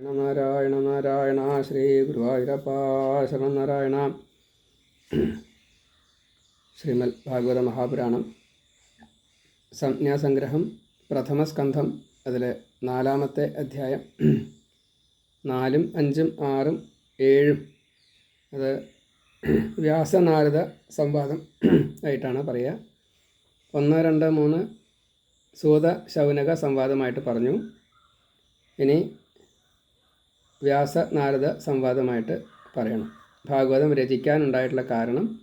നാരായണ നാരായണ ശ്രീ ഗുരുവായൂരപ്പ ശരണനാരായണ. ശ്രീമൽ ഭാഗവത മഹാപുരാണം. സംജ്ഞാസംഗ്രഹം പ്രഥമസ്കന്ധം അതിലെ നാലാമത്തെ അധ്യായം. നാലും അഞ്ചും ആറും ഏഴും. അത് വ്യാസനാരദ സംവാദം ആയിട്ടാണ് പറയുക. ഒന്ന് രണ്ട് മൂന്ന് സൂത ശൗനക സംവാദമായിട്ട് പറഞ്ഞു. ഇനി വ്യാസ നാരദ സംവാദമായിട്ട് പറയണം. ഭാഗവതം രചിക്കാനുണ്ടായിട്ടുള്ള കാരണം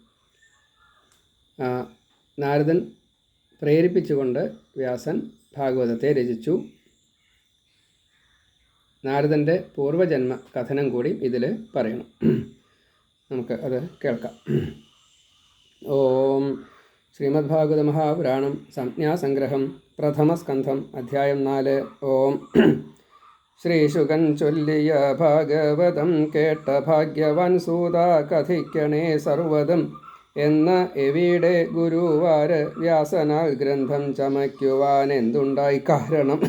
നാരദൻ പ്രേരിപ്പിച്ചുകൊണ്ട് വ്യാസൻ ഭാഗവതത്തെ രചിച്ചു. നാരദന്റെ പൂർവജന്മ കഥനം കൂടി ഇതിൽ പറയണം. നമുക്ക് അത് കേൾക്കാം. ഓം ശ്രീമദ്ഭാഗവത മഹാപുരാണം സംജ്ഞാസംഗ്രഹം പ്രഥമസ്കന്ധം അധ്യായം നാല്. ഓം ശ്രീശുകൻ ചൊല്ലിയ ഭാഗവതം കേട്ട ഭാഗ്യവാൻ സൂത കഥിക്കണേ സർവതും എന്ന എവിടെ ഗുരുവാര് വ്യാസനാൽ ഗ്രന്ഥം ചമയ്ക്കുവാൻ എന്തുണ്ടായി കാരണം?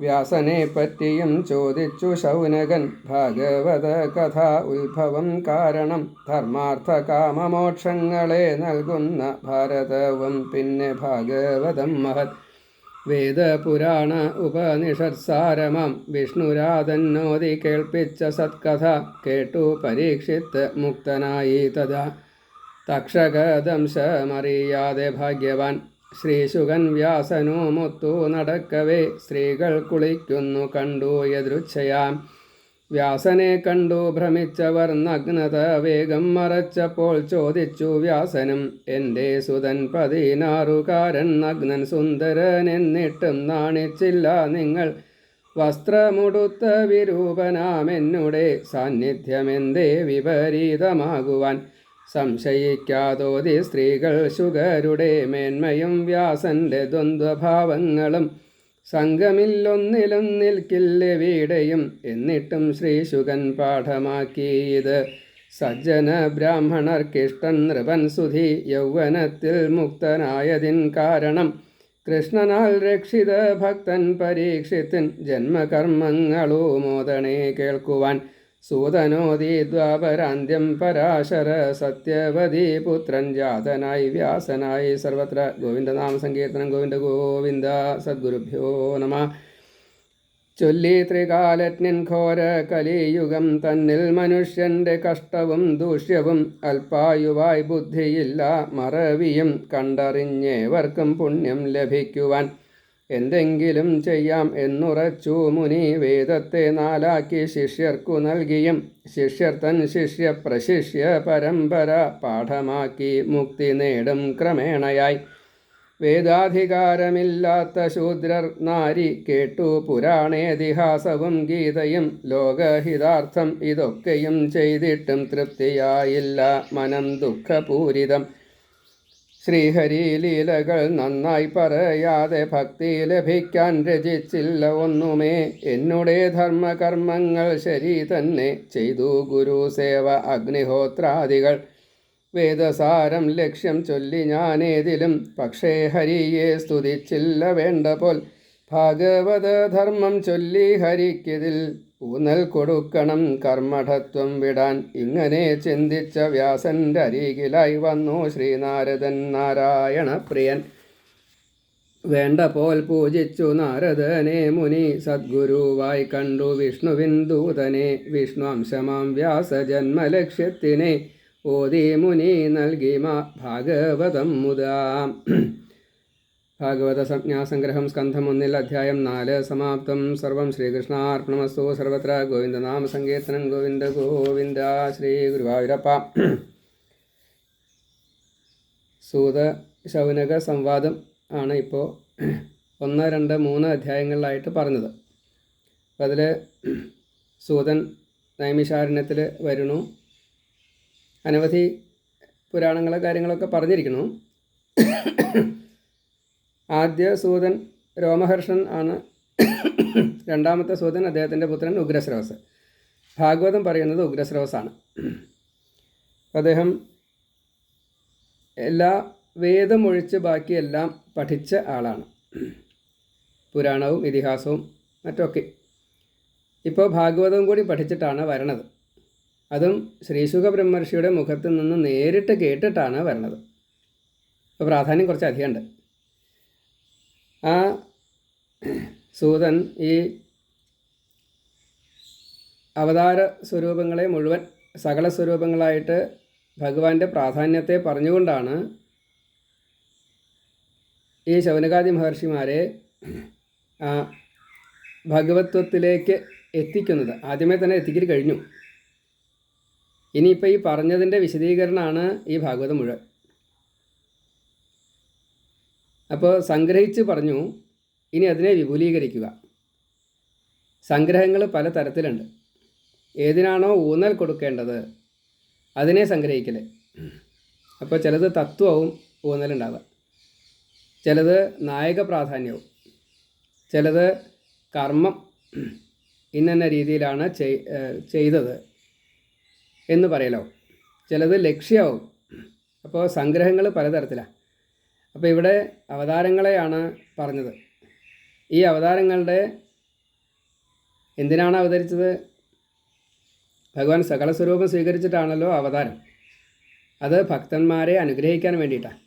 വ്യാസനെ പറ്റിയും ചോദിച്ചു ശൗനകൻ. ഭാഗവത കഥ ഉത്ഭവം കാരണം ധർമാർത്ഥ കാമമോക്ഷങ്ങളെ നൽകുന്ന ഭാരതവും പിന്നെ ഭാഗവതം മഹത് വേദപുരാണ ഉപനിഷത്സാരമം. വിഷ്ണുരാതന്നോതി കേൾപ്പിച്ച സത്കഥ കേട്ടു പരീക്ഷിത്ത് മുക്തനായി തഥാ. തക്ഷകദംശമറിയാതെ ഭാഗ്യവാൻ. ശ്രീശുഗൻ വ്യാസനോ മുത്തു നടക്കവേ. സ്ത്രീകൾ കുളിക്കുന്നു കണ്ടു യദൃച്ഛയാം. വ്യാസനെ കണ്ടു ഭ്രമിച്ചവർ നഗ്നത വേഗം മറച്ചപ്പോൾ ചോദിച്ചു വ്യാസനും എന്റെ സുതൻ പതിനാറുകാരൻ നഗ്നൻ സുന്ദരൻ എന്നിട്ടും നാണിച്ചില്ല നിങ്ങൾ. വസ്ത്രമുടുത്ത വിരൂപനാമെന്നുടെ സാന്നിധ്യമെന്തേ വിപരീതമാകുവാൻ? സംശയിക്കാതോതി സ്ത്രീകൾ ശുഗരുടെ മേന്മയും വ്യാസന്റെ ദ്വന്ദ്വഭാവങ്ങളും സംഘമില്ലൊന്നിലും നിൽക്കില്ലെവിടെയും എന്നിട്ടും ശ്രീശുകൻ പാഠമാക്കിയത്. സജ്ജന ബ്രാഹ്മണർക്കിഷ്ടൻ നൃപൻ സുധി യൗവനത്തിൽ മുക്തനായതിൻ കാരണം. കൃഷ്ണനാൽ രക്ഷിത ഭക്തൻ പരീക്ഷിത്തിൻ ജന്മകർമ്മങ്ങളോ മോദനെ കേൾക്കുവാൻ. സൂതനോദി ദ്വാപരാന്ത്യം പരാശര സത്യവതി പുത്രൻ ജാതനായി വ്യാസനായി സർവത്ര. ഗോവിന്ദനാമ സങ്കീർത്തനം ഗോവിന്ദ ഗോവിന്ദ സദ്ഗുരുഭ്യോ നമ. ചൊല്ലി ത്രികാലജ്ഞൻ ഘോര കലിയുഗം തന്നിൽ മനുഷ്യന്റെ കഷ്ടവും ദൂഷ്യവും അല്പായുവായി ബുദ്ധിയില്ല മറവിയും കണ്ടറിഞ്ഞേവർക്കും പുണ്യം ലഭിക്കുവാൻ. എന്തെങ്കിലും ചെയ്യാം എന്നുറച്ചു മുനി വേദത്തെ നാലാക്കി ശിഷ്യർക്കു നൽകിയും ശിഷ്യർ തൻ ശിഷ്യ പ്രശിഷ്യ പരമ്പര പാഠമാക്കി മുക്തി നേടും ക്രമേണയായി. വേദാധികാരമില്ലാത്ത ശൂദ്രർ നാരി കേട്ടു പുരാണേതിഹാസവും ഗീതയും ലോകഹിതാർത്ഥം ഇതൊക്കെയും ചെയ്തിട്ടും തൃപ്തിയായില്ല മനം ദുഃഖപൂരിതം ശ്രീഹരി ലീലകൾ നന്നായി പറയാതെ ഭക്തി ലഭിക്കാൻ രചിച്ചില്ല ഒന്നുമേ. എന്നുടെ ധർമ്മകർമ്മങ്ങൾ ശരി തന്നെ ചെയ്തു ഗുരു ഗുരുസേവ അഗ്നിഹോത്രാദികൾ. വേദസാരം ലക്ഷ്യം ചൊല്ലി ഞാനേതിലും പക്ഷേ ഹരിയെ സ്തുതിച്ചില്ല വേണ്ട പോൽ ഭാഗവത ധർമ്മം ചൊല്ലി ഹരിക്കിതിൽ ഊന്നൽ കൊടുക്കണം കർമ്മഠത്വം വിടാൻ. ഇങ്ങനെ ചിന്തിച്ച വ്യാസന്റെ അരികിലായി വന്നു ശ്രീനാരദൻ നാരായണ പ്രിയൻ വേണ്ട പോൽ പൂജിച്ചു നാരദനെ മുനി. സദ്ഗുരുവായി കണ്ടു വിഷ്ണുവിൻ ദൂതനെ. വിഷ്ണു അംശമാം വ്യാസ ജന്മലക്ഷ്യത്തിനെ ഓതി മുനി നൽകി മാ ഭാഗവതം മുതാം. ഭാഗവത സംജ്ഞാസംഗ്രഹം സ്കന്ധം ഒന്നിൽ അധ്യായം നാല് സമാപ്തം സർവം ശ്രീകൃഷ്ണാർപ്പണമസ്തു സർവത്ര ഗോവിന്ദനാമ സങ്കീർത്തനം ഗോവിന്ദ ഗോവിന്ദ ശ്രീ ഗുരുവായൂരപ്പ സൂത ശൗനക സംവാദം ആണ് ഇപ്പോൾ ഒന്ന് രണ്ട് മൂന്ന് അധ്യായങ്ങളിലായിട്ട് പറഞ്ഞത്. അപ്പം അതിൽ സൂതൻ നൈമിഷാരണ്യത്തിൽ വരുന്നു. അനവധി പുരാണങ്ങളെ കാര്യങ്ങളൊക്കെ പറഞ്ഞിരിക്കുന്നു. ആദ്യ സൂതൻ രോമഹർഷൻ ആണ്. രണ്ടാമത്തെ സൂതൻ അദ്ദേഹത്തിന്റെ പുത്രൻ ഉഗ്രശ്രവസ് ഭാഗവതം പറയുന്നത് ഉഗ്രശ്രവസാണ് അദ്ദേഹം എല്ലാ വേദമൊഴിച്ച് ബാക്കിയെല്ലാം പഠിച്ച ആളാണ്. പുരാണവും ഇതിഹാസവും മറ്റൊക്കെ. ഇപ്പോൾ ഭാഗവതവും കൂടി പഠിച്ചിട്ടാണ് വരണത്. അതും ശ്രീശുഖ ബ്രഹ്മർഷിയുടെ മുഖത്ത് നിന്ന് നേരിട്ട് കേട്ടിട്ടാണ് വരണത്. അപ്പോൾ പ്രാധാന്യം കുറച്ച് അധികമുണ്ട്. ആ സൂതൻ ഈ അവതാര സ്വരൂപങ്ങളെ മുഴുവൻ സകല സ്വരൂപങ്ങളായിട്ട് ഭഗവാന്റെ പ്രാധാന്യത്തെ പറഞ്ഞുകൊണ്ടാണ് ഈ ശൗനകാദി മഹർഷിമാരെ ഭഗവത്വത്തിലേക്ക് എത്തിക്കുന്നത്. ആദ്യമേ തന്നെ എത്തിക്കൽ കഴിഞ്ഞു. ഇനിയിപ്പോൾ ഈ പറഞ്ഞതിന്റെ വിശദീകരണമാണ് ഈ ഭാഗവതം മുഴുവൻ. അപ്പോൾ സംഗ്രഹിച്ച് പറഞ്ഞു ഇനി അതിനെ വിപുലീകരിക്കുക. സംഗ്രഹങ്ങൾ പല തരത്തിലുണ്ട്. ഏതിനാണോ ഊന്നൽ കൊടുക്കേണ്ടത് അതിനെ സംഗ്രഹിക്കൽ അപ്പോൾ ചിലത് തത്വവും ഊന്നലുണ്ടാവുക ചിലത് നായക പ്രാധാന്യവും. ചിലത് കർമ്മം ഇന്ന രീതിയിലാണ് ചെയ്തത് എന്ന് പറയലോ. ചിലത് ലക്ഷ്യമാവും അപ്പോൾ സംഗ്രഹങ്ങൾ പലതരത്തിലാണ് അപ്പോൾ ഇവിടെ അവതാരങ്ങളെയാണ് പറഞ്ഞത്. ഈ അവതാരങ്ങളുടെ എന്തിനാണ് അവതരിച്ചത്? ഭഗവാൻ സകല സ്വരൂപം സ്വീകരിച്ചിട്ടാണല്ലോ അവതാരം. അത് ഭക്തന്മാരെ അനുഗ്രഹിക്കാൻ വേണ്ടിയിട്ടാണ്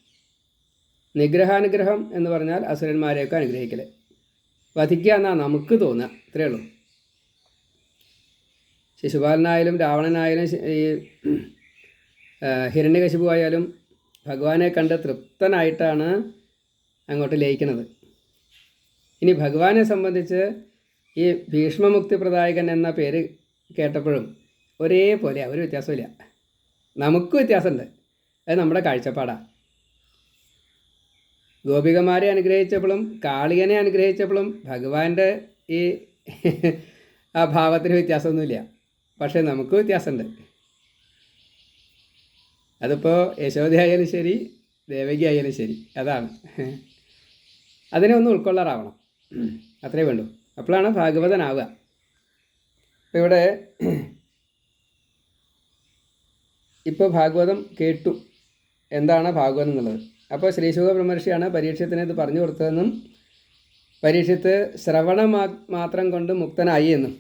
നിഗ്രഹാനുഗ്രഹം എന്ന് പറഞ്ഞാൽ അസുരന്മാരെയൊക്കെ അനുഗ്രഹിക്കൽ വധിക്കുക എന്നാണ് നമുക്ക് തോന്നുക ഇത്രയേ ഉള്ളൂ. ശിശുപാലനായാലും രാവണനായാലും ഈ ഹിരണ്യകശിപു ആയാലും ഭഗവാനെ കണ്ട് തൃപ്തനായിട്ടാണ് അങ്ങോട്ട് ലയിക്കുന്നത്. ഇനി ഭഗവാനെ സംബന്ധിച്ച് ഈ ഭീഷ്മമുക്തി പ്രദായകൻ എന്ന പേര് കേട്ടപ്പോഴും ഒരേപോലെ ഒരു വ്യത്യാസമില്ല നമുക്ക് വ്യത്യാസമുണ്ട്. അത് നമ്മുടെ കാഴ്ചപ്പാടാണ് ഗോപികമാരെ അനുഗ്രഹിച്ചപ്പോഴും കാളികനെ അനുഗ്രഹിച്ചപ്പോഴും ഭഗവാന്റെ ഈ ആ ഭാവത്തിന് വ്യത്യാസമൊന്നുമില്ല. പക്ഷേ നമുക്ക് വ്യത്യാസമുണ്ട്. അതിപ്പോൾ യശോദ ആയാലും ശരി ദേവകി ആയാലും ശരി അതാണ്. അതിനെ ഒന്ന് ഉൾക്കൊള്ളാറാവണം. അത്രേ വേണ്ടൂ. അപ്പോഴാണ് ഭാഗവതനാവുക. അപ്പോൾ ഇവിടെ ഇപ്പോൾ ഭാഗവതം കേട്ടു. എന്താണ് ഭാഗവതം എന്നുള്ളത്? അപ്പോൾ ശ്രീശുഖ ബ്രഹ്മർഷിയാണ് പരീക്ഷത്തിന് ഇത് പറഞ്ഞു കൊടുത്തതെന്നും പരീക്ഷത്ത് ശ്രവണ മാത്രം കൊണ്ട് മുക്തനായി എന്നും.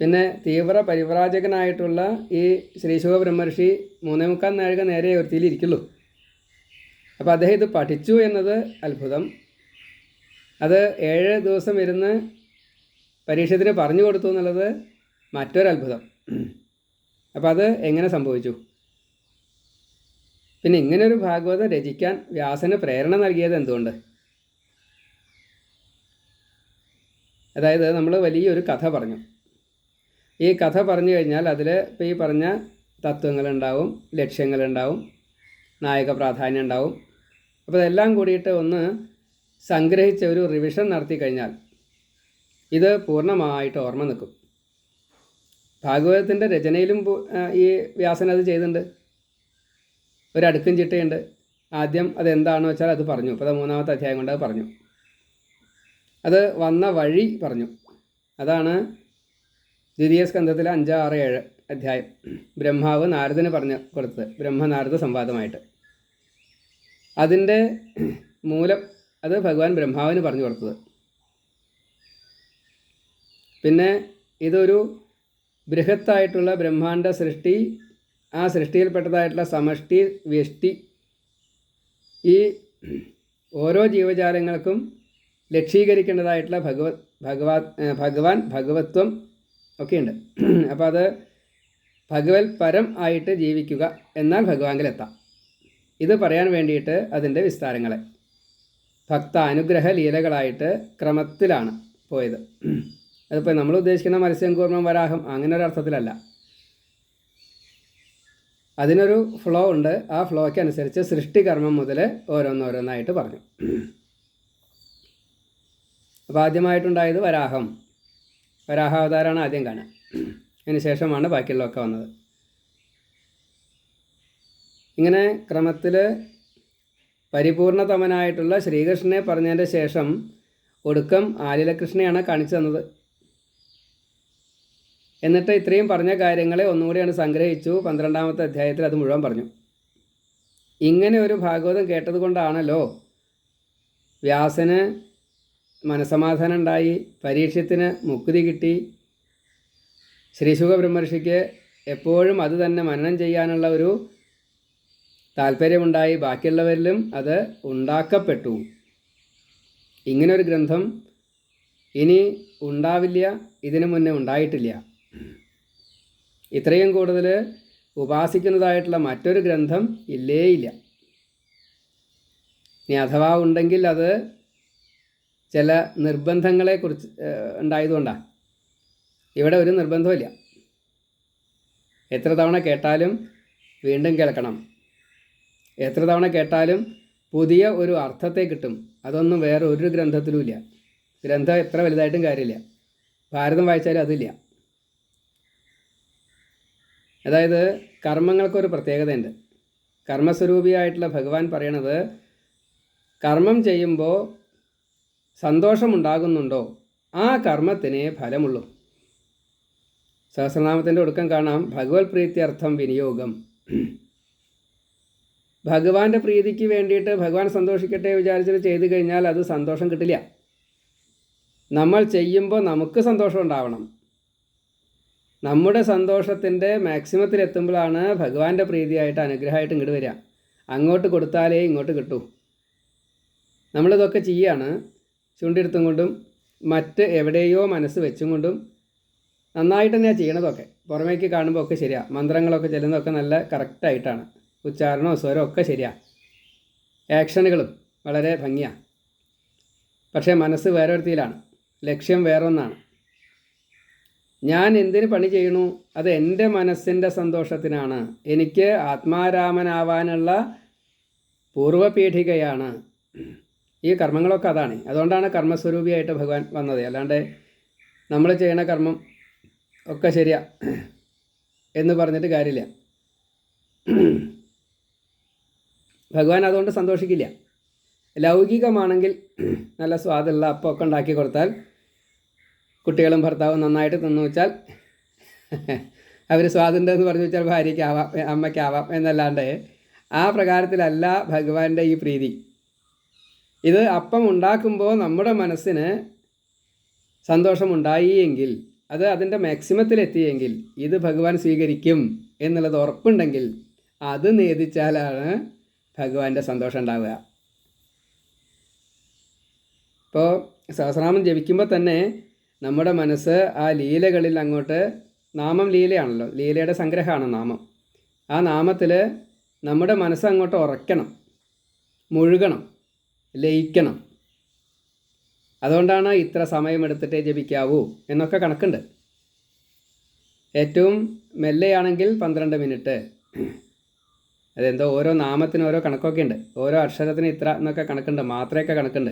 പിന്നെ തീവ്ര പരിവ്രാജകനായിട്ടുള്ള ഈ ശ്രീശുഖ ബ്രഹ്മർഷി മൂന്നേ മുക്കാൽ നാഴിക നേരെ ഉയർത്തിയിലിരിക്കുള്ളൂ അപ്പോൾ അദ്ദേഹം ഇത് പഠിച്ചു എന്നത് അത്ഭുതം. അത് ഏഴ് ദിവസം ഇരുന്ന് പരീക്ഷത്തിന് പറഞ്ഞു കൊടുത്തു എന്നുള്ളത് മറ്റൊരത്ഭുതം അപ്പോൾ അത് എങ്ങനെ സംഭവിച്ചു? പിന്നെ ഇങ്ങനൊരു ഭാഗവതം രചിക്കാൻ വ്യാസന് പ്രേരണ നൽകിയത് എന്തുകൊണ്ട്? അതായത് നമ്മൾ വലിയൊരു കഥ പറഞ്ഞു. ഈ കഥ പറഞ്ഞു കഴിഞ്ഞാൽ അതിൽ ഇപ്പോൾ ഈ പറഞ്ഞ തത്വങ്ങളുണ്ടാവും ലക്ഷ്യങ്ങളുണ്ടാവും നായക പ്രാധാന്യം ഉണ്ടാവും. അപ്പോൾ ഇതെല്ലാം കൂടിയിട്ട് ഒന്ന് സംഗ്രഹിച്ച ഒരു റിവിഷൻ നടത്തി കഴിഞ്ഞാൽ ഇത് പൂർണമായിട്ട് ഓർമ്മ നിൽക്കും. ഭാഗവതത്തിന്റെ രചനയിലും ഈ വ്യാസൻ അത് ചെയ്തിട്ടുണ്ട്. ഒരടുക്കും ചിട്ടയുണ്ട്. ആദ്യം അതെന്താണെന്ന് വെച്ചാൽ അത് പറഞ്ഞു. അപ്പോൾ അത് മൂന്നാമത്തെ അധ്യായം കൊണ്ട് അത് പറഞ്ഞു. അത് വന്ന വഴി പറഞ്ഞു. അതാണ് ദ്വിതീയ സ്കന്ധത്തിലെ അഞ്ച് ആറ് ഏഴ് അധ്യായം. ബ്രഹ്മാവ് നാരദന് പറഞ്ഞു കൊടുത്തത്. ബ്രഹ്മനാരദ സംവാദമായിട്ട്. അതിന്റെ മൂലം അത് ഭഗവാൻ ബ്രഹ്മാവിന് പറഞ്ഞു കൊടുത്തത്. പിന്നെ ഇതൊരു ബൃഹത്തായിട്ടുള്ള ബ്രഹ്മാണ്ട സൃഷ്ടി ആ സൃഷ്ടിയിൽപ്പെട്ടതായിട്ടുള്ള സമഷ്ടി വ്യഷ്ടി ഈ ഓരോ ജീവജാലങ്ങൾക്കും ലക്ഷീകരിക്കേണ്ടതായിട്ടുള്ള ഭഗവത് ഭഗവാ ഭഗവാൻ ഭഗവത്വം ഒക്കെയുണ്ട്. അപ്പോൾ അത് ഭഗവത് പരം ആയിട്ട് ജീവിക്കുക എന്നാൽ ഭഗവാങ്കിലെത്താം ഇത് പറയാൻ വേണ്ടിയിട്ട് അതിന്റെ വിസ്താരങ്ങളെ. ഭക്ത അനുഗ്രഹ ലീലകളായിട്ട് ക്രമത്തിലാണ് പോയത്. അതിപ്പോൾ നമ്മൾ ഉദ്ദേശിക്കുന്ന മത്സ്യം കൂർമ്മം വരാഹം അങ്ങനെ ഒരു അർത്ഥത്തിലല്ല. അതിനൊരു ഫ്ലോ ഉണ്ട്. ആ ഫ്ലോയ്ക്ക് അനുസരിച്ച് സൃഷ്ടികർമ്മം മുതൽ ഓരോന്നോരോന്നായിട്ട് പറഞ്ഞു. അപ്പോൾ ആദ്യമായിട്ടുണ്ടായത് വരാഹം. വരാഹാവതാരമാണ് ആദ്യം കാണാൻ അതിന് ശേഷമാണ് ബാക്കിയുള്ളതൊക്കെ വന്നത്. ഇങ്ങനെ ക്രമത്തിൽ പരിപൂർണതമനായിട്ടുള്ള ശ്രീകൃഷ്ണനെ പറഞ്ഞതിന്റെ ശേഷം ഒടുക്കം ആലിലകൃഷ്ണനെയാണ് കാണിച്ചു തന്നത്. എന്നിട്ട് ഇത്രയും പറഞ്ഞ കാര്യങ്ങളെ ഒന്നുകൂടിയാണ് സംഗ്രഹിച്ചു. പന്ത്രണ്ടാമത്തെ അധ്യായത്തിൽ അത് മുഴുവൻ പറഞ്ഞു. ഇങ്ങനെ ഒരു ഭാഗവതം കേട്ടത് കൊണ്ടാണല്ലോ വ്യാസന് മനസമാധാനം ഉണ്ടായി പരീക്ഷത്തിന് മുക്തി കിട്ടി. ശ്രീശുഖ ബ്രഹ്മർഷിക്ക് എപ്പോഴും അത് തന്നെ മനനം ചെയ്യാനുള്ള ഒരു താല്പര്യമുണ്ടായി. ബാക്കിയുള്ളവരിലും അത് ഉണ്ടാക്കപ്പെട്ടു. ഇങ്ങനൊരു ഗ്രന്ഥം ഇനി ഉണ്ടാവില്ല ഇതിനു മുന്നേ ഉണ്ടായിട്ടില്ല. ഇത്രയും കൂടുതൽ ഉപാസിക്കുന്നതായിട്ടുള്ള മറ്റൊരു ഗ്രന്ഥം ഇല്ലേ ഇല്ല ഇനി അഥവാ ഉണ്ടെങ്കിൽ അത് ചില നിർബന്ധങ്ങളെ കുറിച്ച് ഉണ്ടായതുകൊണ്ടാണ് ഇവിടെ ഒരു നിർബന്ധമില്ല എത്ര തവണ കേട്ടാലും വീണ്ടും കേൾക്കണം. എത്ര തവണ കേട്ടാലും പുതിയ ഒരു അർത്ഥത്തെ കിട്ടും. അതൊന്നും വേറെ ഒരു ഗ്രന്ഥത്തിലുമില്ല. ഗ്രന്ഥം എത്ര വലുതായിട്ടും കാര്യമില്ല. ഭാരതം വായിച്ചാലും അതില്ല. അതായത് കർമ്മങ്ങൾക്കൊരു പ്രത്യേകതയുണ്ട്. കർമ്മസ്വരൂപിയായിട്ടുള്ള ഭഗവാൻ പറയണത് കർമ്മം ചെയ്യുമ്പോൾ സന്തോഷമുണ്ടാകുന്നുണ്ടോ? ആ കർമ്മത്തിനെ ഫലമുള്ളൂ. സഹസ്രനാമത്തിന്റെ ഒടുക്കം കാണാം. ഭഗവത് പ്രീത്യർത്ഥം വിനിയോഗം. ഭഗവാന്റെ പ്രീതിക്ക് വേണ്ടിയിട്ട് ഭഗവാൻ സന്തോഷിക്കട്ടെ വിചാരിച്ചിട്ട് ചെയ്തു കഴിഞ്ഞാൽ അത് സന്തോഷം കിട്ടില്ല. നമ്മൾ ചെയ്യുമ്പോൾ നമുക്ക് സന്തോഷം ഉണ്ടാവണം. നമ്മുടെ സന്തോഷത്തിന്റെ മാക്സിമത്തിൽ എത്തുമ്പോഴാണ് ഭഗവാന്റെ പ്രീതിയായിട്ട് അനുഗ്രഹമായിട്ട് ഇങ്ങോട്ട് വരിക. അങ്ങോട്ട് കൊടുത്താലേ ഇങ്ങോട്ട് കിട്ടൂ. നമ്മളിതൊക്കെ ചെയ്യാണ്. ചൂണ്ടിയെടുത്തും കൊണ്ടും മറ്റ് എവിടെയോ മനസ്സ് വെച്ചും കൊണ്ടും നന്നായിട്ട് തന്നെയാണ് ചെയ്യണതൊക്കെ. പുറമേക്ക് കാണുമ്പോൾ ഒക്കെ ശരിയാണ് മന്ത്രങ്ങളൊക്കെ ചെല്ലുന്നതൊക്കെ നല്ല കറക്റ്റായിട്ടാണ്. ഉച്ചാരണവും സ്വരവും ഒക്കെ ശരിയാണ് ആക്ഷനുകളും വളരെ ഭംഗിയാണ് പക്ഷേ മനസ്സ് വേറൊരുത്തിയിലാണ്. ലക്ഷ്യം വേറൊന്നാണ്. ഞാൻ എന്തിന് പണി ചെയ്യണു അത് എന്റെ മനസ്സിന്റെ സന്തോഷത്തിനാണ്. എനിക്ക് ആത്മാരാമനാവാനുള്ള പൂർവപീഠികയാണ്. ഈ കർമ്മങ്ങളൊക്കെ അതാണ്. അതുകൊണ്ടാണ് കർമ്മസ്വരൂപിയായിട്ട് ഭഗവാൻ വന്നത്. അല്ലാണ്ട് നമ്മൾ ചെയ്യണ കർമ്മം ഒക്കെ ശരിയാ എന്ന് പറഞ്ഞിട്ട് കാര്യമില്ല. ഭഗവാൻ അതുകൊണ്ട് സന്തോഷിക്കില്ല. ലൗകികമാണെങ്കിൽ നല്ല സ്വാദുള്ള അപ്പമൊക്കെ ഉണ്ടാക്കി കൊടുത്താൽ കുട്ടികളും ഭർത്താവും നന്നായിട്ട് തിന്നു വെച്ചാൽ അവർ സ്വാതന്ത്ര്യം എന്ന് പറഞ്ഞു വെച്ചാൽ ഭാര്യയ്ക്കാവാം അമ്മയ്ക്കാവാം എന്നല്ലാണ്ട് ആ പ്രകാരത്തിലല്ല ഭഗവാന്റെ ഈ പ്രീതി. ഇത് അപ്പം ഉണ്ടാക്കുമ്പോൾ നമ്മുടെ മനസ്സിന് സന്തോഷമുണ്ടായി എങ്കിൽ അത് അതിന്റെ മാക്സിമത്തിലെത്തിയെങ്കിൽ ഇത് ഭഗവാൻ സ്വീകരിക്കും എന്നുള്ളത് ഉറപ്പുണ്ടെങ്കിൽ അത് നേദിച്ചാലാണ് ഭഗവാന്റെ സന്തോഷം ഉണ്ടാവുക. ഇപ്പോൾ സഹസ്രനാമം ജപിക്കുമ്പോൾ തന്നെ നമ്മുടെ മനസ്സ് ആ ലീലകളിൽ അങ്ങോട്ട് നാമം ലീലയാണല്ലോ ലീലയുടെ സംഗ്രഹമാണ് നാമം. ആ നാമത്തിൽ നമ്മുടെ മനസ്സ് അങ്ങോട്ട് ഉറക്കണം മുഴുകണം. ലയിക്കണം. അതുകൊണ്ടാണ് ഇത്ര സമയമെടുത്തിട്ടേ ജപിക്കാവൂ എന്നൊക്കെ കണക്കുണ്ട്. ഏറ്റവും മെല്ലെയാണെങ്കിൽ പന്ത്രണ്ട് മിനിറ്റ്. അതെന്തോ ഓരോ നാമത്തിന് ഓരോ കണക്കൊക്കെ ഉണ്ട്. ഓരോ അക്ഷരത്തിന് ഇത്ര എന്നൊക്കെ കണക്കുണ്ട്. മാത്രയൊക്കെ കണക്കുണ്ട്.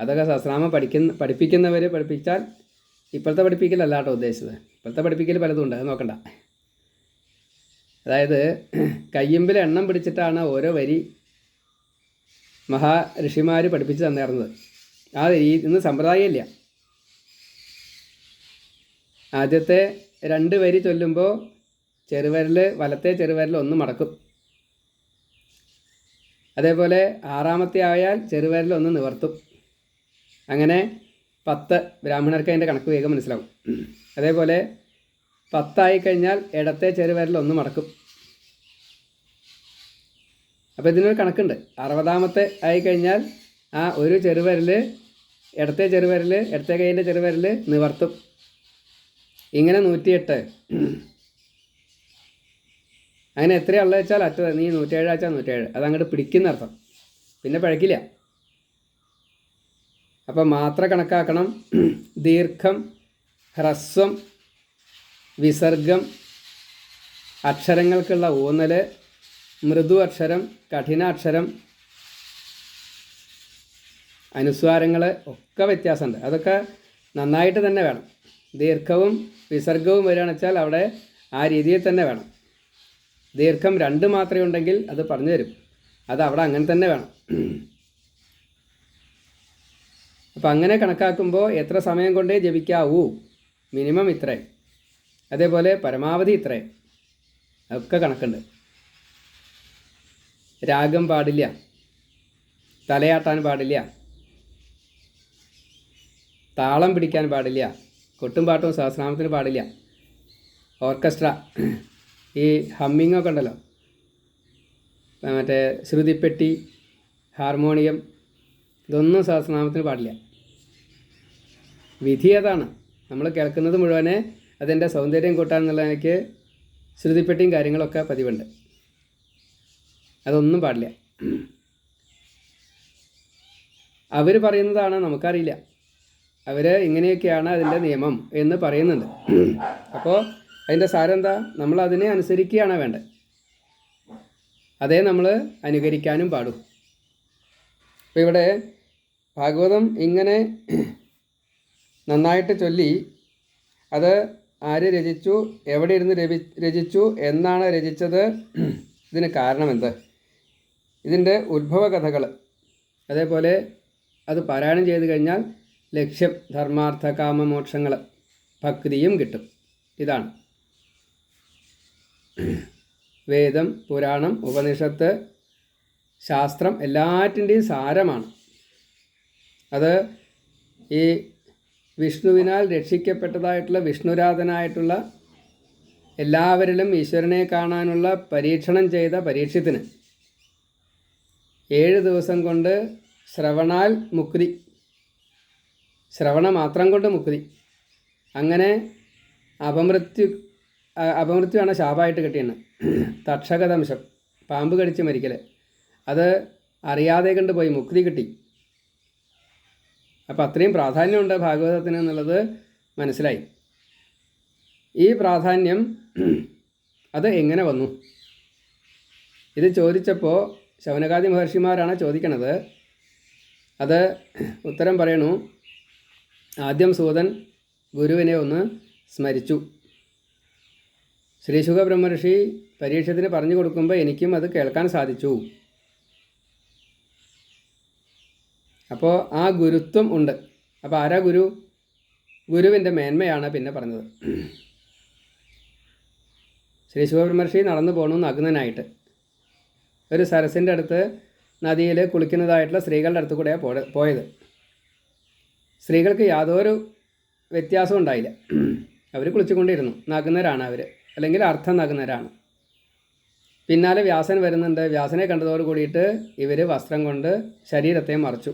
അതൊക്കെ സഹസ്രാമം പഠിക്കുന്ന പഠിപ്പിക്കുന്നവർ പഠിപ്പിച്ചാൽ ഇപ്പോഴത്തെ പഠിപ്പിക്കലല്ല കേട്ടോ ഉദ്ദേശിച്ചത്. ഇപ്പോഴത്തെ പഠിപ്പിക്കൽ പലതും ഉണ്ട്. അത് നോക്കണ്ട. അതായത് കയ്യമ്പിൽ എണ്ണം പിടിച്ചിട്ടാണ് ഓരോ വരി മഹാ ഋഷിമാർ പഠിപ്പിച്ച് തന്നേർന്നത് ആ രീതി ഇന്ന് സമ്പ്രദായമില്ല. ആദ്യത്തെ രണ്ട് വരി ചൊല്ലുമ്പോൾ ചെറുവരൽ വലത്തെ ചെറുവരൽ ഒന്ന് മടക്കും. അതേപോലെ ആറാമത്തെ ആയാൽ ചെറുവരൽ ഒന്ന് നിവർത്തും. അങ്ങനെ പത്ത് ബ്രാഹ്മണർക്ക് അതിന്റെ കണക്ക് വേഗം മനസ്സിലാവും. അതേപോലെ പത്തായി കഴിഞ്ഞാൽ ഇടത്തെ ചെറുവരൽ ഒന്ന് മടക്കും. അപ്പോൾ ഇതിനൊരു കണക്കുണ്ട്. അറുപതാമത്തെ ആയി കഴിഞ്ഞാൽ ആ ഒരു ചെറുവരൽ ഇടത്തെ ചെറുവരൽ ഇടത്തെ കൈയിന്റെ ചെറുവരൽ നിവർത്തും. ഇങ്ങനെ നൂറ്റിയെട്ട്. അങ്ങനെ എത്രയുള്ളത് വെച്ചാൽ അറ്റ നീ നൂറ്റേഴ് വെച്ചാൽ നൂറ്റേഴ് അത് അങ്ങോട്ട് പിടിക്കുന്ന അർത്ഥം. പിന്നെ പഴക്കില്ല. അപ്പം മാത്ര കണക്കാക്കണം. ദീർഘം ഹ്രസ്വം വിസർഗം അക്ഷരങ്ങൾക്കുള്ള ഊന്നൽ മൃദു അക്ഷരം കഠിനാക്ഷരം അനുസ്വാരങ്ങൾ ഒക്കെ വ്യത്യാസമുണ്ട്. അതൊക്കെ നന്നായിട്ട് തന്നെ വേണം. ദീർഘവും വിസർഗവും വരികയാണെന്ന് വെച്ചാൽ അവിടെ ആ രീതിയിൽ തന്നെ വേണം. ദീർഘം രണ്ട് മാത്രമേ ഉണ്ടെങ്കിൽ അത് പറഞ്ഞു തരും. അത് അവിടെ അങ്ങനെ തന്നെ വേണം. അപ്പം അങ്ങനെ കണക്കാക്കുമ്പോൾ എത്ര സമയം കൊണ്ടേ ജപിക്കാവൂ? മിനിമം ഇത്രയും. അതേപോലെ പരമാവധി ഇത്രയും. ഒക്കെ കണക്കുണ്ട്. രാഗം പാടില്ല. തലയാട്ടാൻ പാടില്ല. താളം പിടിക്കാൻ പാടില്ല. കൊട്ടും പാട്ടും സഹസ്രനാമത്തിന് പാടില്ല. ഓർക്കസ്ട്ര. ഈ ഹമ്മിങ്ങൊക്കെ ഉണ്ടല്ലോ. മറ്റേ ശ്രുതിപ്പെട്ടി ഹാർമോണിയം ഇതൊന്നും സഹസ്രനാമത്തിന് പാടില്ല. വിധി അതാണ്. നമ്മൾ കേൾക്കുന്നത് മുഴുവനെ അതിന്റെ സൗന്ദര്യം കൂട്ടാൻ എനിക്ക് ശ്രുതിപ്പെട്ടിയും കാര്യങ്ങളൊക്കെ പതിവുണ്ട്. അതൊന്നും പാടില്ല. അവർ പറയുന്നതാണ് നമുക്കറിയില്ല. അവർ ഇങ്ങനെയൊക്കെയാണ് അതിന്റെ നിയമം എന്ന് പറയുന്നുണ്ട്. അപ്പോൾ അതിന്റെ എന്താ നമ്മൾ അതിനെ അനുസരിക്കുകയാണ് വേണ്ടത്. അതേ നമ്മൾ അനുകരിക്കാനും പാടും. അപ്പോൾ ഇവിടെ ഭാഗവതം ഇങ്ങനെ നന്നായിട്ട് ചൊല്ലി അത് ആര് രചിച്ചു എവിടെ ഇരുന്ന് രചിച്ചു എന്നാണ് രചിച്ചത് ഇതിന് കാരണമെന്ത്? ഇതിന്റെ ഉത്ഭവകഥകൾ അതേപോലെ അത് പാരായണം ചെയ്തു കഴിഞ്ഞാൽ ലക്ഷ്യം ധർമാർത്ഥ കാമമോക്ഷങ്ങൾ ഭക്തിയും കിട്ടും. ഇതാണ്. വേദം പുരാണം ഉപനിഷത്ത് ശാസ്ത്രം എല്ലാറ്റിന്റെയും സാരമാണ്. അത് ഈ വിഷ്ണുവിനാൽ രക്ഷിക്കപ്പെട്ടതായിട്ടുള്ള വിഷ്ണുരാധനായിട്ടുള്ള എല്ലാവരിലും ഈശ്വരനെ കാണാനുള്ള പരീക്ഷണം ചെയ്ത പരീക്ഷത്തിന് ഏഴ് ദിവസം കൊണ്ട് ശ്രവണാൽ മുക്തി. ശ്രവണ മാത്രം കൊണ്ട് മുക്തി. അങ്ങനെ അപമൃത്യു അപമൃത്യുവാണ് ശാപമായിട്ട് കിട്ടിയത്. തക്ഷകദംശം പാമ്പ് കടിച്ച് മരിക്കൽ അത് അറിയാതെ കണ്ട് പോയി മുക്തി കിട്ടി. അപ്പം അത്രയും പ്രാധാന്യമുണ്ട് ഭാഗവതത്തിന് എന്നുള്ളത് മനസ്സിലായി. ഈ പ്രാധാന്യം അത് എങ്ങനെ വന്നു? ഇത് ചോദിച്ചപ്പോൾ ശൗനകാദി മഹർഷിമാരാണ് ചോദിക്കണത്. അത് ഉത്തരം പറയണു. ആദ്യം സൂതൻ ഗുരുവിനെ ഒന്ന് സ്മരിച്ചു. ശ്രീശുഖ ബ്രഹ്മർഷി പരീക്ഷത്തിന് പറഞ്ഞു കൊടുക്കുമ്പോൾ എനിക്കും അത് കേൾക്കാൻ സാധിച്ചു. അപ്പോൾ ആ ഗുരുത്വം ഉണ്ട്. അപ്പോൾ ആരാ ഗുരു? ഗുരുവിന്റെ മേന്മയാണ് പിന്നെ പറഞ്ഞത്. ശ്രീ ശിവബ്രഹ്മർഷി നടന്നു പോകണമെന്ന് നഗ്നനായിട്ട്. ഒരു സരസിന്റെ അടുത്ത് നദിയിൽ കുളിക്കുന്നതായിട്ടുള്ള സ്ത്രീകളുടെ അടുത്ത് കൂടെയാണ് പോയ പോയത്. സ്ത്രീകൾക്ക് യാതൊരു വ്യത്യാസവും ഉണ്ടായില്ല. അവർ കുളിച്ചുകൊണ്ടിരുന്നു. നഗ്നരാണ് അവർ അല്ലെങ്കിൽ അർത്ഥം നഗ്നരാണ് പിന്നാലെ വ്യാസൻ വരുന്നുണ്ട്. വ്യാസനെ കണ്ടതോട് കൂടിയിട്ട് ഇവർ വസ്ത്രം കൊണ്ട് ശരീരത്തെ മറച്ചു.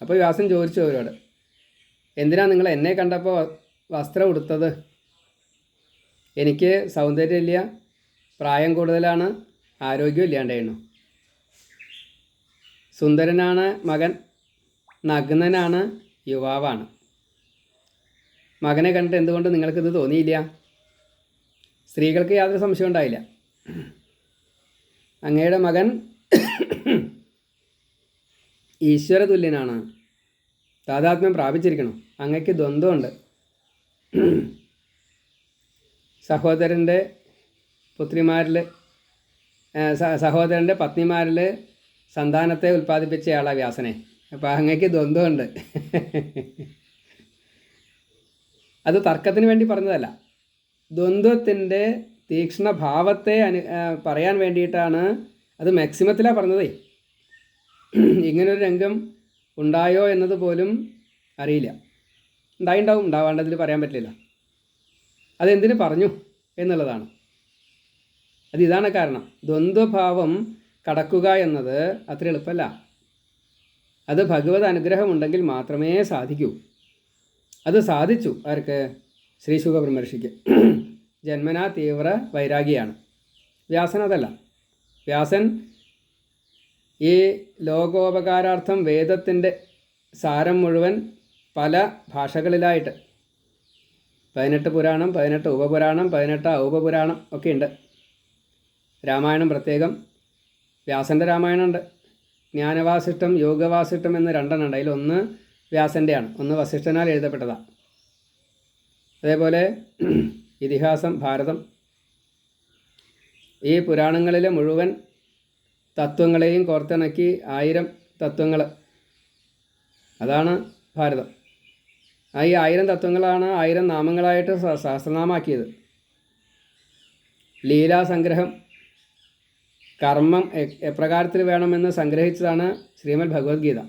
അപ്പോൾ വ്യാസൻ ചോദിച്ചു അവരോട് എന്തിനാണ് നിങ്ങൾ എന്നെ കണ്ടപ്പോൾ വസ്ത്രം ഉടുത്തത്? എനിക്ക് സൗന്ദര്യമില്ല പ്രായം കൂടുതലാണ് ആരോഗ്യം ഇല്ലാണ്ടായിരുന്നു. സുന്ദരനാണ് മകൻ നഗ്നനാണ് യുവാവാണ്. മകനെ കണ്ടിട്ട് എന്തുകൊണ്ട് നിങ്ങൾക്കിത് തോന്നിയില്ല? സ്ത്രീകൾക്ക് യാതൊരു സംശയം ഉണ്ടായില്ല. അങ്ങയുടെ മകൻ ഈശ്വര തുല്യനാണ് താതാത്മ്യം പ്രാപിച്ചിരിക്കണം. അങ്ങയ്ക്ക് ദ്വന്ദ്വമുണ്ട്. സഹോദരന്റെ പുത്രിമാരിൽ സഹോദരന്റെ പത്നിമാരിൽ സന്താനത്തെ ഉൽപ്പാദിപ്പിച്ചയാളാണ് വ്യാസനെ. അപ്പോൾ അങ്ങക്ക് ദ്വന്ദ്വമുണ്ട്. അത് തർക്കത്തിന് വേണ്ടി പറഞ്ഞതല്ല. ദ്വന്ദ്വത്തിന്റെ തീക്ഷ്ണ ഭാവത്തെ അനു പറയാൻ വേണ്ടിയിട്ടാണ് അത് മാക്സിമത്തിലാണ് പറഞ്ഞതേ. ഇങ്ങനൊരു രംഗം ഉണ്ടായോ എന്നത് പോലും അറിയില്ല. ഉണ്ടായിണ്ടാവും ഉണ്ടാവാണ്ടതിൽ പറയാൻ പറ്റില്ല. അതെന്തിനു പറഞ്ഞു എന്നുള്ളതാണ്. അത് ഇതാണ് കാരണം. ദ്വന്ദ്വഭാവം കടക്കുക എന്നത് അത്ര എളുപ്പമല്ല അത് ഭഗവത് അനുഗ്രഹമുണ്ടെങ്കിൽ മാത്രമേ സാധിക്കൂ. അത് സാധിച്ചു ആർക്ക്? ശ്രീ ശുഖബ്രഹ്മർഷിക്ക് ജന്മനാ തീവ്ര വൈരാഗിയാണ്. വ്യാസൻ അതല്ല. വ്യാസൻ ഈ ലോകോപകാരാർത്ഥം വേദത്തിന്റെ സാരം മുഴുവൻ പല ഭാഷകളിലായിട്ട്. പതിനെട്ട് പുരാണം പതിനെട്ട് ഉപപുരാണം പതിനെട്ട് ഔപപുരാണം ഒക്കെ ഉണ്ട്. രാമായണം പ്രത്യേകം. വ്യാസന്റെ രാമായണമുണ്ട് ജ്ഞാനവാസിഷ്ടം യോഗവാസിഷ്ടം എന്ന് രണ്ടെണ്ണം ഉണ്ട്. അതിലൊന്ന് വ്യാസന്റെയാണ് ഒന്ന് വസിഷ്ഠനാൽ എഴുതപ്പെട്ടതാണ് അതേപോലെ ഇതിഹാസം ഭാരതം. ഈ പുരാണങ്ങളിലെ മുഴുവൻ തത്വങ്ങളെയും കോർത്തിണക്കി ആയിരം തത്വങ്ങൾ അതാണ് ഭാരതം. ആ ഈ ആയിരം തത്വങ്ങളാണ് ആയിരം നാമങ്ങളായിട്ട് സഹസ്രനാമാക്കിയത് ലീലാസംഗ്രഹം കർമ്മം എപ്രകാരത്തിൽ വേണമെന്ന് സംഗ്രഹിച്ചതാണ് ശ്രീമദ് ഭഗവത്ഗീത.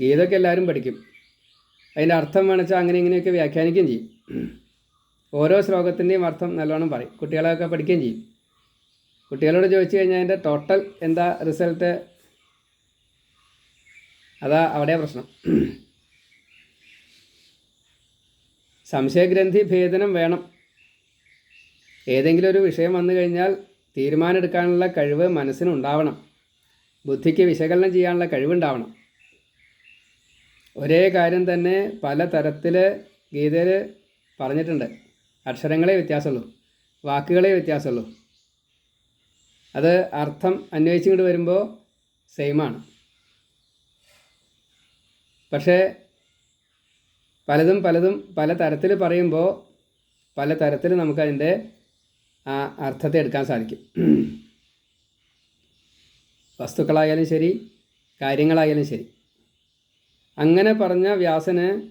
ഗീതയ്ക്ക് എല്ലാവരും പഠിക്കും. അതിന്റെ അർത്ഥം വേണച്ചാൽ അങ്ങനെ ഇങ്ങനെയൊക്കെ വ്യാഖ്യാനിക്കുകയും ചെയ്യും. ഓരോ ശ്ലോകത്തിന്റെയും അർത്ഥം നല്ലോണം പറയും. കുട്ടികളൊക്കെ പഠിക്കുകയും ചെയ്യും. കുട്ടികളോട് ചോദിച്ചു കഴിഞ്ഞാൽ അതിന്റെ ടോട്ടൽ എന്താ റിസൾട്ട് അതാ അവിടെ പ്രശ്നം. സംശയഗ്രന്ഥി ഭേദനം വേണം. ഏതെങ്കിലും ഒരു വിഷയം വന്നു കഴിഞ്ഞാൽ തീരുമാനമെടുക്കാനുള്ള കഴിവ് മനസ്സിനുണ്ടാവണം. ബുദ്ധിക്ക് വിശകലനം ചെയ്യാനുള്ള കഴിവുണ്ടാവണം. ഒരേ കാര്യം തന്നെ പല തരത്തിൽ ഗീതയിൽ പറഞ്ഞിട്ടുണ്ട്. അക്ഷരങ്ങളെ വ്യത്യാസമുള്ളൂ വാക്കുകളെ വ്യത്യാസമുള്ളൂ. അത് അർത്ഥം അന്വേഷിച്ചുകൊണ്ട് വരുമ്പോൾ സെയിമാണ് പക്ഷേ പലതും പലതും പല തരത്തിൽ പറയുമ്പോൾ പല തരത്തിൽ നമുക്കതിന്റെ ആ അർത്ഥത്തെ എടുക്കാൻ സാധിക്കും. വസ്തുക്കളായാലും ശരി കാര്യങ്ങളായാലും ശരി. അങ്ങനെ പറഞ്ഞ വ്യാസന്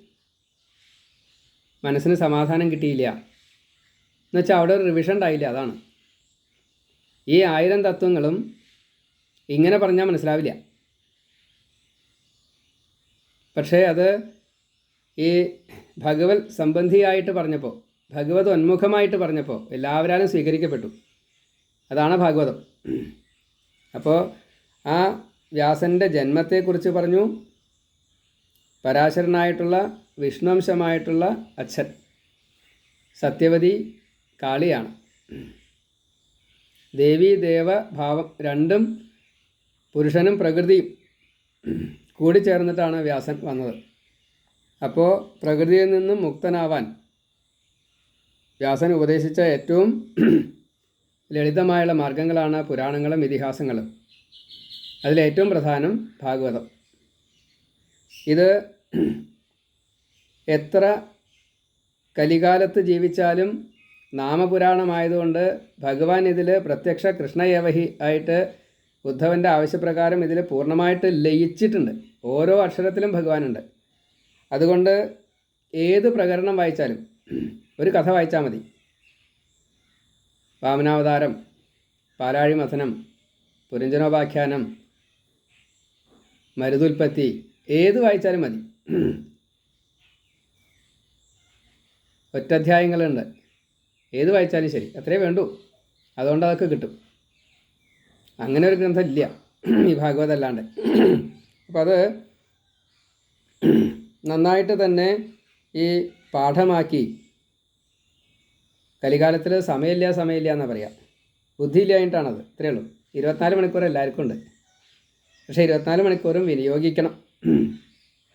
മനസ്സിന് സമാധാനം കിട്ടിയില്ല. എന്നുവെച്ചാൽ അവിടെ ഒരു റിവിഷൻ ഉണ്ടായില്ല അതാണ്. ഈ ആയിരം തത്വങ്ങളും ഇങ്ങനെ പറഞ്ഞാൽ മനസ്സിലാവില്ല. പക്ഷേ അത് ഈ ഭഗവത് സംബന്ധിയായിട്ട് പറഞ്ഞപ്പോൾ ഭഗവത് ഉന്മുഖമായിട്ട് പറഞ്ഞപ്പോൾ എല്ലാവരാലും സ്വീകരിക്കപ്പെട്ടു. അതാണ് ഭാഗവതം. അപ്പോൾ ആ വ്യാസന്റെ ജന്മത്തെക്കുറിച്ച് പറഞ്ഞു. പരാശരനായിട്ടുള്ള വിഷ്ണുവംശമായിട്ടുള്ള അച്ഛൻ സത്യവതി കാളിയാണ്. ദേവി ദേവ ഭാവം രണ്ടും പുരുഷനും പ്രകൃതിയും കൂടിച്ചേർന്നിട്ടാണ് വ്യാസൻ വന്നത്. അപ്പോൾ പ്രകൃതിയിൽ നിന്നും മുക്തനാവാൻ വ്യാസൻ ഉപദേശിച്ച ഏറ്റവും ലളിതമായുള്ള മാർഗങ്ങളാണ് പുരാണങ്ങളും ഇതിഹാസങ്ങളും. അതിലേറ്റവും പ്രധാനം ഭാഗവതം. ഇത് എത്ര കലികാലത്ത് ജീവിച്ചാലും നാമപുരാണമായതുകൊണ്ട് ഭഗവാൻ ഇതിൽ പ്രത്യക്ഷ കൃഷ്ണയവഹി ആയിട്ട് ഉദ്ധവന്റെ ആവശ്യപ്രകാരം ഇതിൽ പൂർണമായിട്ട് ലയിച്ചിട്ടുണ്ട്. ഓരോ അക്ഷരത്തിലും ഭഗവാനുണ്ട്. അതുകൊണ്ട് ഏത് പ്രകരണം വായിച്ചാലും ഒരു കഥ വായിച്ചാൽ മതി. വാമനാവതാരം പാലാഴി മഥനം പുരഞ്ജനോപാഖ്യാനം മരുതുൽപ്പത്തി ഏത് വായിച്ചാലും മതി. ഒറ്റധ്യായങ്ങളുണ്ട് ഏത് വായിച്ചാലും ശരി. അത്രേ വേണ്ടൂ. അതുകൊണ്ട് അതൊക്കെ കിട്ടും. അങ്ങനെ ഒരു ഗ്രന്ഥം ഇല്ല ഈ ഭാഗവത അല്ലാണ്ട്. അപ്പോൾ അത് നന്നായിട്ട് തന്നെ ഈ പാഠമാക്കി കലികാലത്തിൽ സമയമില്ല സമയമില്ല എന്നാണ് പറയുക ബുദ്ധിയില്ലായിട്ടാണത് ഇത്രയേ ഉള്ളൂ. ഇരുപത്തിനാല് മണിക്കൂർ എല്ലാവർക്കും ഉണ്ട്. പക്ഷേ ഇരുപത്തിനാല് മണിക്കൂറും വിനിയോഗിക്കണം.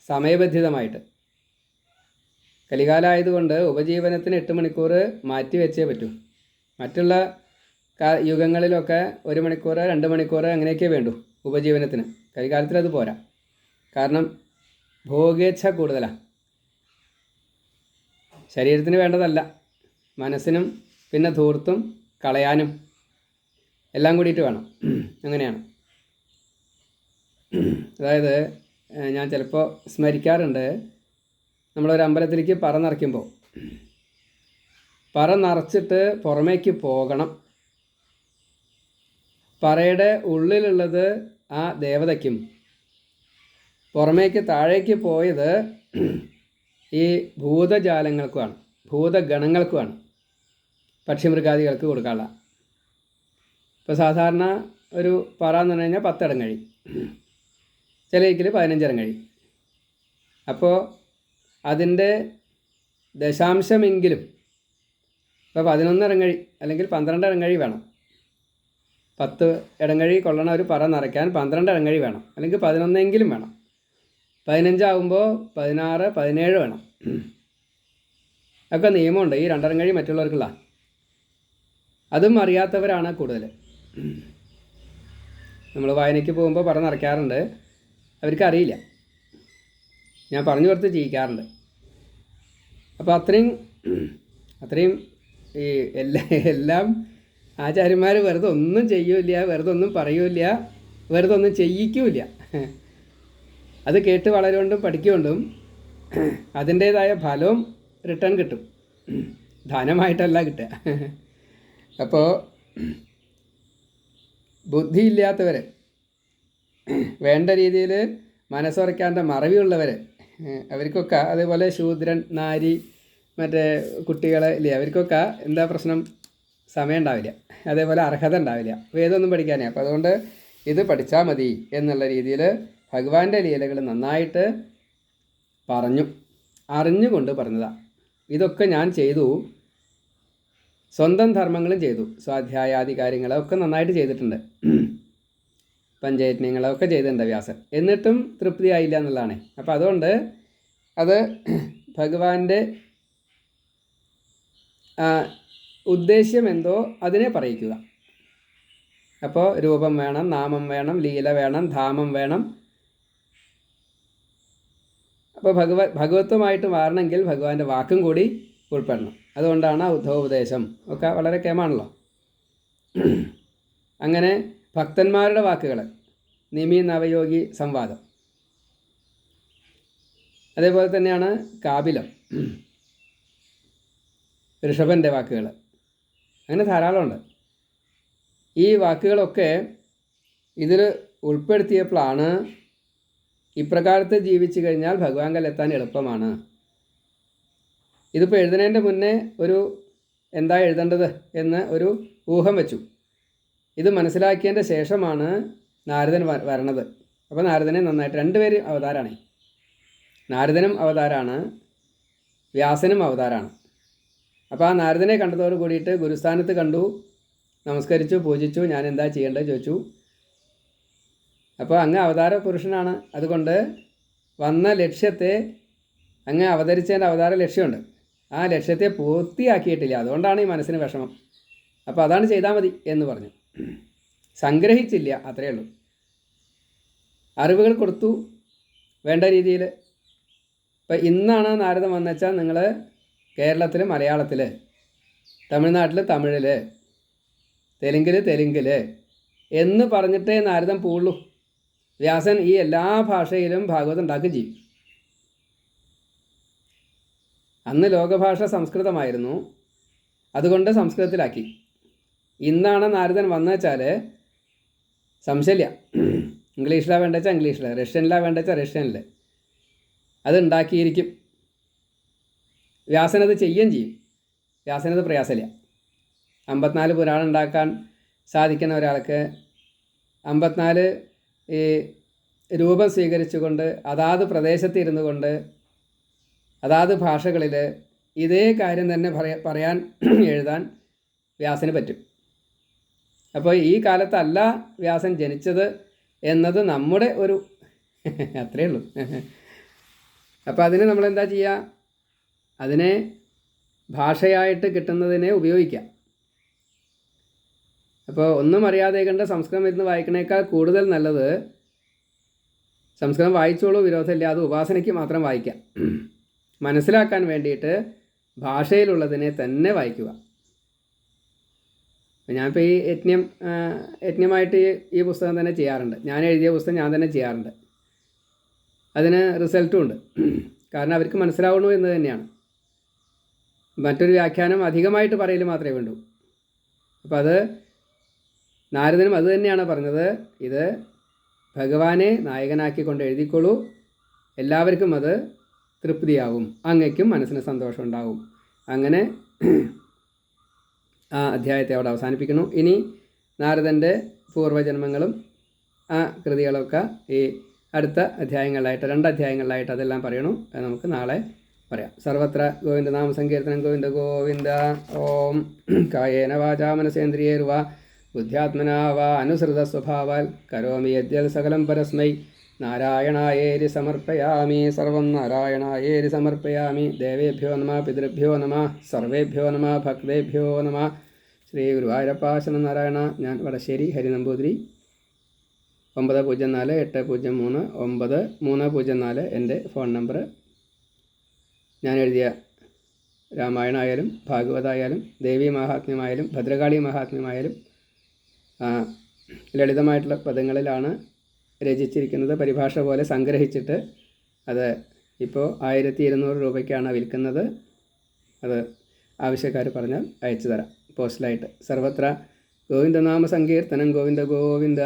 സമയബന്ധിതമായിട്ട്. കലികാലമായതുകൊണ്ട് ഉപജീവനത്തിന് എട്ട് മണിക്കൂർ മാറ്റി വെച്ചേ പറ്റൂ. മറ്റുള്ള യുഗങ്ങളിലൊക്കെ ഒരു മണിക്കൂർ രണ്ട് മണിക്കൂർ അങ്ങനെയൊക്കെ വേണ്ടു ഉപജീവനത്തിന്. കലികാലത്തിൽ അത് പോരാ. കാരണം ഭോഗേച്ഛ കൂടുതലാണ് ശരീരത്തിന് വേണ്ടതല്ല. മനസ്സിനും പിന്നെ ധൂർത്തും കളയാനും എല്ലാം കൂടിയിട്ട് വേണം. അങ്ങനെയാണ്. അതായത് ഞാൻ ചിലപ്പോൾ സ്മരിക്കാറുണ്ട്. നമ്മളൊരു അമ്പലത്തിലേക്ക് പറ നിറയ്ക്കുമ്പോൾ പറ നിറച്ചിട്ട് പുറമേക്ക് പോകണം. പറയുടെ ഉള്ളിലുള്ളത് ആ ദേവതയ്ക്കും. പുറമേക്ക് താഴേക്ക് പോയത് ഈ ഭൂതജാലങ്ങൾക്കുമാണ് ഭൂതഗണങ്ങൾക്കുമാണ്. പക്ഷിമൃഗാദികൾക്ക് കൊടുക്കാനുള്ള. ഇപ്പോൾ സാധാരണ ഒരു പറ എന്ന് പറഞ്ഞു കഴിഞ്ഞാൽ പത്തിടം കഴി ചില ഇക്കിൽ പതിനഞ്ചിടം കഴി അപ്പോൾ അതിന്റെ ദശാംശമെങ്കിലും ഇപ്പോൾ പതിനൊന്ന് ഇടങ്ങഴി അല്ലെങ്കിൽ പന്ത്രണ്ട് ഇടങ്ങഴി വേണം. പത്ത് ഇടങ്ങഴി കൊള്ളണ ഒരു പറ നിറയ്ക്കാൻ പന്ത്രണ്ട് ഇടങ്ങഴി വേണം. അല്ലെങ്കിൽ പതിനൊന്നെങ്കിലും വേണം. പതിനഞ്ചാവുമ്പോൾ പതിനാറ് പതിനേഴ് വേണം. ഒക്കെ നിയമമുണ്ട്. ഈ രണ്ടരങ്ങഴി മറ്റുള്ളവർക്കുള്ള. അതും അറിയാത്തവരാണ് കൂടുതൽ നമ്മൾ വായനയ്ക്ക് പോകുമ്പോൾ പറ നിറയ്ക്കാറുണ്ട് അവർക്കറിയില്ല. ഞാൻ പറഞ്ഞു കൊടുത്ത് ചെയ്യിക്കാറുണ്ട് അപ്പോൾ അത്രയും അത്രയും ഈ എല്ലാ എല്ലാം ആചാര്യന്മാർ വെറുതെ ഒന്നും ചെയ്യൂല വെറുതെ ഒന്നും പറയൂല വെറുതെ ഒന്നും ചെയ്യിക്കൂല അത് കേട്ട് വളരുകൊണ്ടും പഠിക്കൊണ്ടും അതിന്റേതായ ഫലവും റിട്ടേൺ കിട്ടും. ധനമായിട്ടല്ല കിട്ടുക. അപ്പോൾ ബുദ്ധിയില്ലാത്തവർ വേണ്ട രീതിയിൽ മനസ്സുറയ്ക്കാന്റെ മറവിയുള്ളവർ അവർക്കൊക്കെ അതേപോലെ ശൂദ്രൻ നാരി മറ്റേ കുട്ടികളെ ഇല്ലേ അവർക്കൊക്കെ എന്താ പ്രശ്നം? സമയം ഉണ്ടാവില്ല. അതേപോലെ അർഹത ഉണ്ടാവില്ല. വേദമൊന്നും പഠിക്കാനേ? അപ്പോൾ അതുകൊണ്ട് ഇത് പഠിച്ചാൽ മതി എന്നുള്ള രീതിയിൽ ഭഗവാന്റെ ലീലകൾ നന്നായിട്ട് പറഞ്ഞു അറിഞ്ഞുകൊണ്ട് പറഞ്ഞതാണ് ഇതൊക്കെ ഞാൻ ചെയ്തു. സ്വന്തം ധർമ്മങ്ങളും ചെയ്തു. സ്വാധ്യായാദി കാര്യങ്ങളൊക്കെ നന്നായിട്ട് ചെയ്തിട്ടുണ്ട്. പഞ്ചയജ്ഞങ്ങളൊക്കെ ചെയ്തിട്ടുണ്ട് വ്യാസൻ. എന്നിട്ടും തൃപ്തിയായില്ല എന്നുള്ളതാണ്. അപ്പോൾ അതുകൊണ്ട് അത് ഭഗവാന്റെ ഉദ്ദേശ്യം എന്തോ അതിനെ പറയിക്കുക. അപ്പോൾ രൂപം വേണം നാമം വേണം ലീല വേണം ധാമം വേണം. അപ്പോൾ ഭഗവ ഭഗവത്വമായിട്ട് മാറണമെങ്കിൽ ഭഗവാന്റെ വാക്കും കൂടി ഉൾപ്പെടണം. അതുകൊണ്ടാണ് ഉദ്ധവോപദേശം. ഒക്കെ വളരെ കേമാണല്ലോ. അങ്ങനെ ഭക്തന്മാരുടെ വാക്കുകൾ നിമി നവയോഗി സംവാദം. അതേപോലെ തന്നെയാണ് കാപിലം ഋഷഭന്റെ വാക്കുകൾ. അങ്ങനെ ധാരാളമുണ്ട്. ഈ വാക്കുകളൊക്കെ ഇതിൽ ഉൾപ്പെടുത്തിയപ്പോഴാണ് ഇപ്രകാരത്ത് ജീവിച്ചു കഴിഞ്ഞാൽ ഭഗവാങ്കൽ എത്താൻ എളുപ്പമാണ്. ഇതിപ്പോൾ എഴുതുന്നതിന്റെ മുന്നേ ഒരു എന്താ എഴുതേണ്ടത് എന്ന് ഒരു ഊഹം വെച്ചു. ഇത് മനസ്സിലാക്കിയതിന്റെ ശേഷമാണ് നാരദൻ വരണത്. അപ്പോൾ നാരദനെ നന്നായിട്ട് രണ്ടുപേര് അവതാരാണ്. നാരദനും അവതാരാണ് വ്യാസനും അവതാരാണ്. അപ്പോൾ ആ നാരദനെ കണ്ടതോട് കൂടിയിട്ട് ഗുരുസ്ഥാനത്ത് കണ്ടു നമസ്കരിച്ചു പൂജിച്ചു ഞാൻ എന്താ ചെയ്യേണ്ടത് ചോദിച്ചു. അപ്പോൾ അങ്ങ് അവതാര പുരുഷനാണ്. അതുകൊണ്ട് വന്ന ലക്ഷ്യത്തെ അങ്ങ് അവതരിച്ചതിന്റെ അവതാര ലക്ഷ്യമുണ്ട്. ആ ലക്ഷ്യത്തെ പൂർത്തിയാക്കിയിട്ടില്ല. അതുകൊണ്ടാണ് ഈ മനസ്സിന് വിഷമം. അപ്പോൾ അതാണ് ചെയ്താൽ മതി എന്ന് പറഞ്ഞു. സംഗ്രഹിച്ചില്ല അത്രയേ ഉള്ളൂ. അറിവുകൾ കൊടുത്തു വേണ്ട രീതിയിൽ. ഇപ്പം ഇന്നാണ് നാരദം വന്നുവെച്ചാൽ നിങ്ങൾ കേരളത്തിൽ മലയാളത്തിൽ തമിഴ്നാട്ടിൽ തമിഴിൽ തെലുങ്കിൽ തെലുങ്കിൽ എന്ന് പറഞ്ഞിട്ടേ നാരദം പോവുള്ളൂ. വ്യാസൻ ഈ എല്ലാ ഭാഷയിലും ഭാഗവതം ഉണ്ടാക്കുകയും ചെയ്യും. അന്ന് ലോകഭാഷ സംസ്കൃതമായിരുന്നു. അതുകൊണ്ട് സംസ്കൃതത്തിലാക്കി. ഇന്നാണ് നാരദൻ വന്നുവെച്ചാൽ സംശയമില്ല ഇംഗ്ലീഷിലാണ് വേണ്ട വെച്ചാൽ ഇംഗ്ലീഷിൽ റഷ്യനിലാണ് വേണ്ട വെച്ചാൽ റഷ്യനിൽ അത് ഉണ്ടാക്കിയിരിക്കും. വ്യാസനത് ചെയ്യുകയും ചെയ്യും. വ്യാസനത് പ്രയാസമില്ല അമ്പത്തിനാല് പുരാണം ഉണ്ടാക്കാൻ സാധിക്കുന്ന ഒരാൾക്ക് അമ്പത്തിനാല് ഈ രൂപം സ്വീകരിച്ചുകൊണ്ട് അതാത് പ്രദേശത്ത് ഇരുന്നു കൊണ്ട് അതാത് ഭാഷകളിൽ ഇതേ കാര്യം തന്നെ പറയാ പറയാൻ എഴുതാൻ വ്യാസന് പറ്റും. അപ്പോൾ ഈ കാലത്തല്ല വ്യാസൻ ജനിച്ചത് എന്നത് നമ്മുടെ ഒരു അത്രയേ ഉള്ളൂ. അപ്പോൾ അതിന് നമ്മൾ എന്താ ചെയ്യുക അതിനെ ഭാഷയായിട്ട് കിട്ടുന്നതിനെ ഉപയോഗിക്കാം. അപ്പോൾ ഒന്നും അറിയാതെ കണ്ട് സംസ്കൃതം ഇരുന്ന് വായിക്കണേക്കാൾ കൂടുതൽ നല്ലത് സംസ്കൃതം വായിച്ചോളൂ വിരോധമില്ല അത് ഉപാസനയ്ക്ക് മാത്രം വായിക്കാം. മനസ്സിലാക്കാൻ വേണ്ടിയിട്ട് ഭാഷയിലുള്ളതിനെ തന്നെ വായിക്കുക. ഞാനിപ്പോൾ ഈ യജ്ഞം യജ്ഞമായിട്ട് ഈ ഈ പുസ്തകം തന്നെ ചെയ്യാറുണ്ട്. ഞാൻ എഴുതിയ പുസ്തകം ഞാൻ തന്നെ ചെയ്യാറുണ്ട്. അതിന് റിസൾട്ടും ഉണ്ട്. കാരണം അവർക്ക് മനസ്സിലാവണു എന്ന് തന്നെയാണ്. മറ്റൊരു വ്യാഖ്യാനം അധികമായിട്ട് പറയൽ മാത്രമേ വേണ്ടൂ. അപ്പോൾ അത് നാരദനും അത് തന്നെയാണ് പറഞ്ഞത്. ഇത് ഭഗവാനെ നായകനാക്കിക്കൊണ്ട് എഴുതിക്കൊള്ളൂ. എല്ലാവർക്കും അത് തൃപ്തിയാവും. അങ്ങയ്ക്കും മനസ്സിന് സന്തോഷം ഉണ്ടാവും അങ്ങനെ ആ അധ്യായത്തെ അവിടെ അവസാനിപ്പിക്കുന്നു. ഇനി നാരദന്റെ പൂർവജന്മങ്ങളും ആ കൃതികളൊക്കെ ഈ അടുത്ത അധ്യായങ്ങളിലായിട്ട് രണ്ട് അധ്യായങ്ങളിലായിട്ട് അതെല്ലാം പറയണു. നമുക്ക് നാളെ പറയാം. സർവത്ര ഗോവിന്ദ നാമ സങ്കീർത്തനം ഗോവിന്ദ ഗോവിന്ദ. ഓം കായേന വാചാ മനസേന്ദ്രിയേർവ. ബുദ്ധ്യാത്മനാവ അനുസൃത സ്വഭാവാൽ കരോമി യദ്യൽ സകലം പരസ്മൈ. നാരായണായേരി സമർപ്പയാമി. സർവം നാരായണായേരി സമർപ്പയാമി. ദേവേഭ്യോ നമ പിതൃഭ്യോ നമ സർവേഭ്യോ നമ ഭക്തേഭ്യോ നമ. ശ്രീ ഗുരുവായൂരപ്പാശന നാരായണ ഞാൻ വടശ്ശേരി ഹരിനമ്പൂതിരി. ഒമ്പത് പൂജ്യം നാല് എട്ട് പൂജ്യം മൂന്ന് ഒമ്പത് മൂന്ന് പൂജ്യം നാല് എന്റെ ഫോൺ നമ്പർ. ഞാൻ എഴുതിയ രാമായണമായാലും ഭാഗവതായാലും ദേവി മഹാത്മ്യമായാലും ഭദ്രകാളി മഹാത്മ്യമായാലും ലളിതമായിട്ടുള്ള പദങ്ങളിലാണ് രചിച്ചിരിക്കുന്നത് പരിഭാഷ പോലെ സംഗ്രഹിച്ചിട്ട് അത് ഇപ്പോൾ ആയിരത്തി ഇരുന്നൂറ് രൂപയ്ക്കാണ് വിൽക്കുന്നത്. അത് ആവശ്യക്കാർ പറഞ്ഞാൽ അയച്ചു തരാം. പോസ്റ്റലായിട്ട്. സർവത്ര ഗോവിന്ദനാമ സങ്കീർത്തനം ഗോവിന്ദ ഗോവിന്ദ.